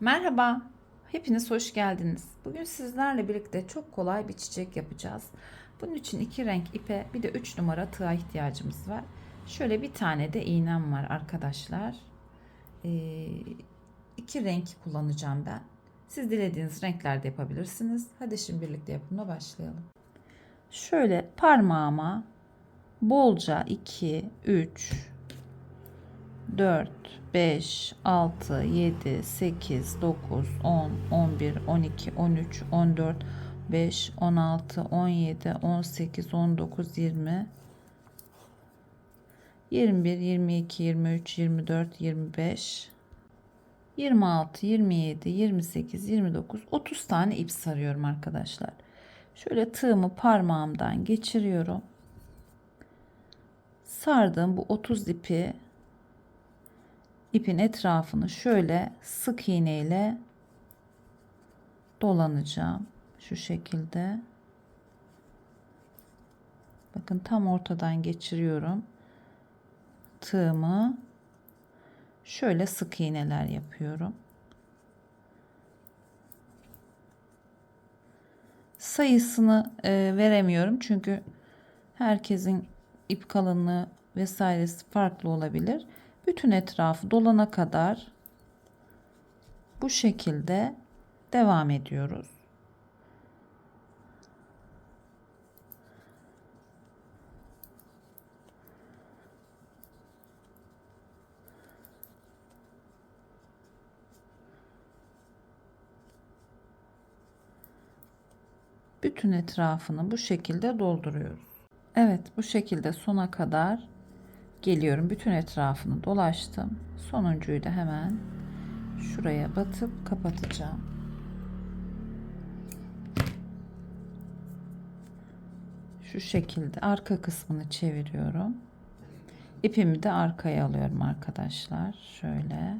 Merhaba, hepiniz hoş geldiniz. Bugün sizlerle birlikte çok kolay bir çiçek yapacağız. Bunun için iki renk ipe bir de üç numara tığa ihtiyacımız var. Şöyle bir tane de iğnem var arkadaşlar. Ee, iki renk kullanacağım ben. Siz dilediğiniz renklerde yapabilirsiniz. Hadi şimdi birlikte yapımına başlayalım. Şöyle parmağıma bolca 2, 3, 4, 5, 6, 7, 8, 9, 10, 11, 12, 13, 14, 5, 16, 17, 18, 19, 20, 21, 22, 23, 24, 25, 26, 27, 28, 29, 30 tane ip sarıyorum arkadaşlar. Şöyle tığımı parmağımdan geçiriyorum. Sardığım bu 30 ipi ipin etrafını şöyle sık iğne ile dolanacağım. Şu şekilde. Bakın tam ortadan geçiriyorum. Tığımı şöyle sık iğneler yapıyorum. Sayısını e, veremiyorum çünkü herkesin ip kalınlığı vesairesi farklı olabilir bütün etrafı dolana kadar bu şekilde devam ediyoruz. Bütün etrafını bu şekilde dolduruyoruz. Evet bu şekilde sona kadar geliyorum. Bütün etrafını dolaştım. Sonuncuyu da hemen şuraya batıp kapatacağım. Şu şekilde arka kısmını çeviriyorum. İpimi de arkaya alıyorum arkadaşlar. Şöyle.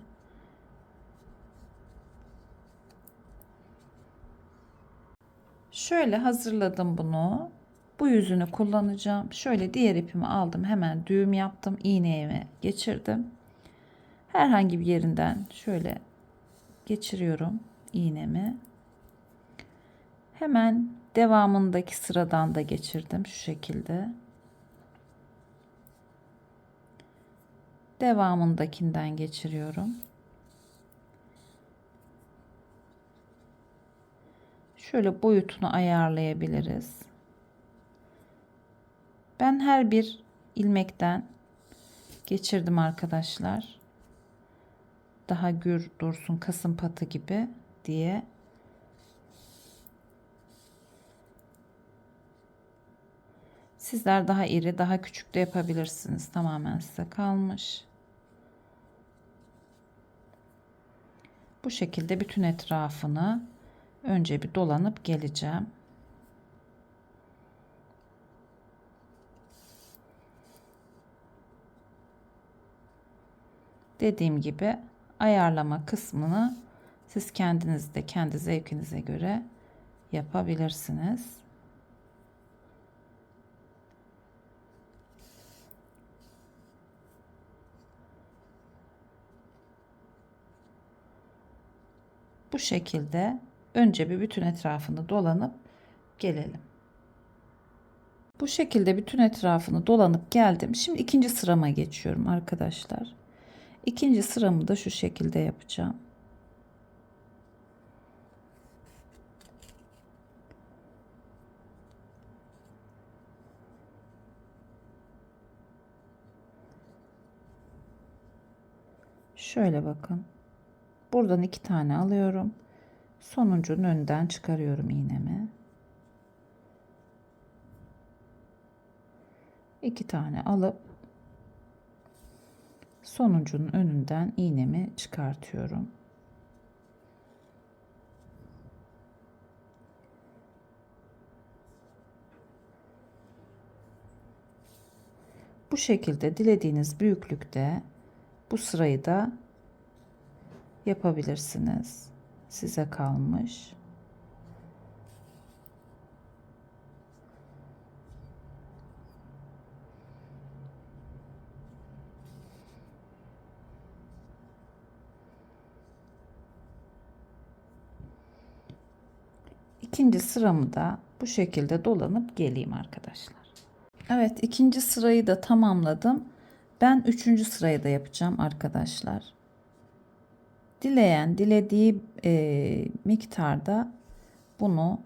Şöyle hazırladım bunu. Bu yüzünü kullanacağım. Şöyle diğer ipimi aldım. Hemen düğüm yaptım. İğneye geçirdim. Herhangi bir yerinden şöyle geçiriyorum iğnemi. Hemen devamındaki sıradan da geçirdim şu şekilde. Devamındakinden geçiriyorum. Şöyle boyutunu ayarlayabiliriz. Ben her bir ilmekten geçirdim arkadaşlar. Daha gür dursun kasım patı gibi diye. Sizler daha iri, daha küçük de yapabilirsiniz. Tamamen size kalmış. Bu şekilde bütün etrafını önce bir dolanıp geleceğim. Dediğim gibi ayarlama kısmını siz kendiniz de kendi zevkinize göre yapabilirsiniz. Bu şekilde önce bir bütün etrafını dolanıp gelelim. Bu şekilde bütün etrafını dolanıp geldim. Şimdi ikinci sırama geçiyorum arkadaşlar. İkinci sıramı da şu şekilde yapacağım. Şöyle bakın. Buradan iki tane alıyorum. Sonuncunun önden çıkarıyorum iğnemi. İki tane alıp sonuncunun önünden iğnemi çıkartıyorum. Bu şekilde dilediğiniz büyüklükte bu sırayı da yapabilirsiniz. Size kalmış. İkinci sıramı da bu şekilde dolanıp geleyim arkadaşlar. Evet ikinci sırayı da tamamladım. Ben üçüncü sırayı da yapacağım arkadaşlar. Dileyen dilediği e, miktarda bunu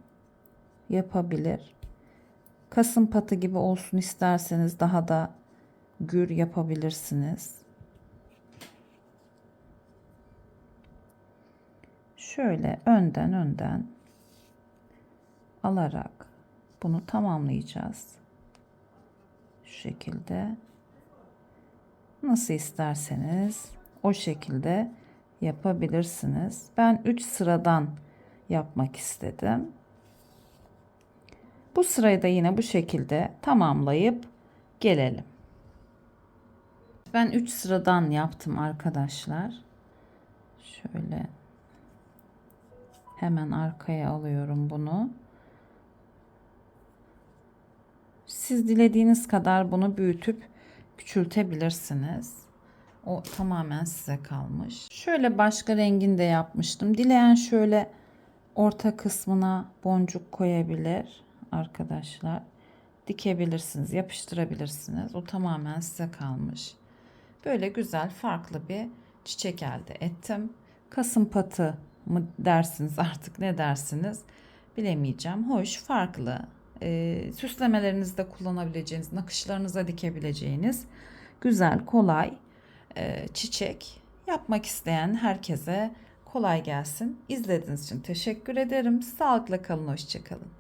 yapabilir. Kasım patı gibi olsun isterseniz daha da gür yapabilirsiniz. Şöyle önden önden alarak bunu tamamlayacağız. Şu şekilde nasıl isterseniz o şekilde yapabilirsiniz. Ben 3 sıradan yapmak istedim. Bu sırayı da yine bu şekilde tamamlayıp gelelim. Ben 3 sıradan yaptım arkadaşlar. Şöyle hemen arkaya alıyorum bunu. Siz dilediğiniz kadar bunu büyütüp küçültebilirsiniz. O tamamen size kalmış. Şöyle başka renginde yapmıştım. Dileyen şöyle orta kısmına boncuk koyabilir arkadaşlar. Dikebilirsiniz, yapıştırabilirsiniz. O tamamen size kalmış. Böyle güzel farklı bir çiçek elde ettim. Kasım patı mı dersiniz artık ne dersiniz bilemeyeceğim. Hoş, farklı. E, süslemelerinizde kullanabileceğiniz, nakışlarınıza dikebileceğiniz güzel, kolay e, çiçek. Yapmak isteyen herkese kolay gelsin. İzlediğiniz için teşekkür ederim. Sağlıkla kalın, hoşçakalın.